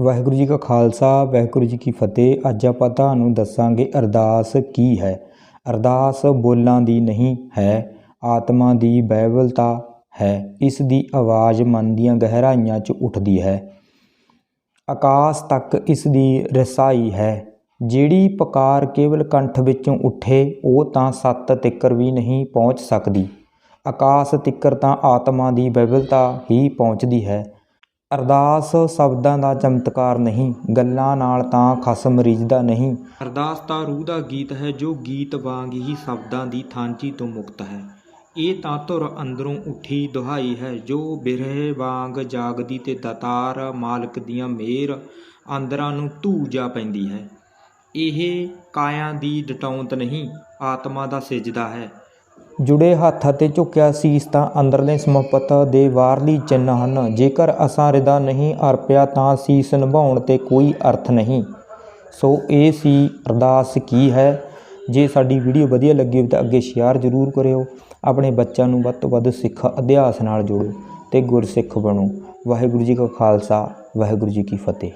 ਵਾਹਿਗੁਰੂ ਜੀ ਕਾ ਖਾਲਸਾ, ਵਾਹਿਗੁਰੂ ਜੀ ਕੀ ਫਤਿਹ। ਅੱਜ ਆਪਾਂ ਤੁਹਾਨੂੰ ਦੱਸਾਂਗੇ ਅਰਦਾਸ ਕੀ ਹੈ। ਅਰਦਾਸ ਬੋਲਾਂ ਦੀ ਨਹੀਂ ਹੈ, ਆਤਮਾ ਦੀ ਬਹਿਬਲਤਾ ਹੈ। ਇਸ ਦੀ ਆਵਾਜ਼ ਮਨ ਦੀਆਂ ਗਹਿਰਾਈਆਂ 'ਚ ਉੱਠਦੀ ਹੈ। ਆਕਾਸ਼ ਤੱਕ ਇਸ ਦੀ ਰਸਾਈ ਹੈ। ਜਿਹੜੀ ਪੁਕਾਰ ਕੇਵਲ ਕੰਠ ਵਿੱਚੋਂ ਉੱਠੇ, ਉਹ ਤਾਂ ਸੱਤ ਤਿੱਕਰ ਵੀ ਨਹੀਂ ਪਹੁੰਚ ਸਕਦੀ। ਆਕਾਸ਼ ਤਿੱਕਰ ਤਾਂ ਆਤਮਾ ਦੀ ਬਹਿਬਲਤਾ ਹੀ ਪਹੁੰਚਦੀ ਹੈ। ਅਰਦਾਸ ਸ਼ਬਦਾਂ ਦਾ ਚਮਤਕਾਰ ਨਹੀਂ, ਗੱਲਾਂ ਨਾਲ ਤਾਂ ਖਸਮ ਰਿਝਦਾ ਨਹੀਂ। ਅਰਦਾਸ ਤਾਂ ਰੂਹ ਦਾ ਗੀਤ ਹੈ, ਜੋ ਗੀਤ ਵਾਂਗ ਹੀ ਸ਼ਬਦਾਂ ਦੀ ਥਾਂਚੀ ਤੋਂ ਮੁਕਤ ਹੈ। ਇਹ ਤਾਂ ਧੁਰ ਅੰਦਰੋਂ ਉੱਠੀ ਦੁਹਾਈ ਹੈ, ਜੋ ਬਿਰਹੇ ਵਾਂਗ ਜਾਗਦੀ ਤੇ ਦਤਾਰ ਮਾਲਕ ਦੀਆਂ ਮਿਹਰ ਅੰਦਰਾਂ ਨੂੰ ਧੂ ਜਾ ਪੈਂਦੀ ਹੈ। ਇਹ ਕਾਇਆ ਦੀ ਡਟਾਉਂਤ ਨਹੀਂ, ਆਤਮਾ ਦਾ ਸਿਜਦਾ ਹੈ। ਜੁੜੇ ਹੱਥ ਅਤੇ ਝੁਕਿਆ ਸੀਸ ਤਾਂ ਅੰਦਰਲੇ ਸਮਪਤ ਦੇ ਬਾਹਰਲੀ ਚਿੰਨ੍ਹ ਹਨ। ਜੇਕਰ ਅਸਾਂ ਰਿਦਾ ਨਹੀਂ ਅਰਪਿਆ ਤਾਂ ਸੀਸ ਨਿਭਾਉਣ ਤੇ ਕੋਈ ਅਰਥ ਨਹੀਂ। ਸੋ ਇਹ ਸੀ ਅਰਦਾਸ ਕੀ ਹੈ? ਜੇ ਸਾਡੀ ਵੀਡੀਓ ਵਧੀਆ ਲੱਗੀ ਹੋਵੇ ਤਾਂ ਅੱਗੇ ਸ਼ੇਅਰ ਜ਼ਰੂਰ ਕਰਿਓ। ਆਪਣੇ ਬੱਚਿਆਂ ਨੂੰ ਵੱਧ ਤੋਂ ਵੱਧ ਸਿੱਖ ਅਭਿਆਸ ਨਾਲ ਜੋੜੋ ਤੇ ਗੁਰਸਿੱਖ ਬਣੋ। ਵਾਹਿਗੁਰੂ ਜੀ ਕਾ ਖਾਲਸਾ, ਵਾਹਿਗੁਰੂ ਜੀ ਕੀ ਫਤਿਹ।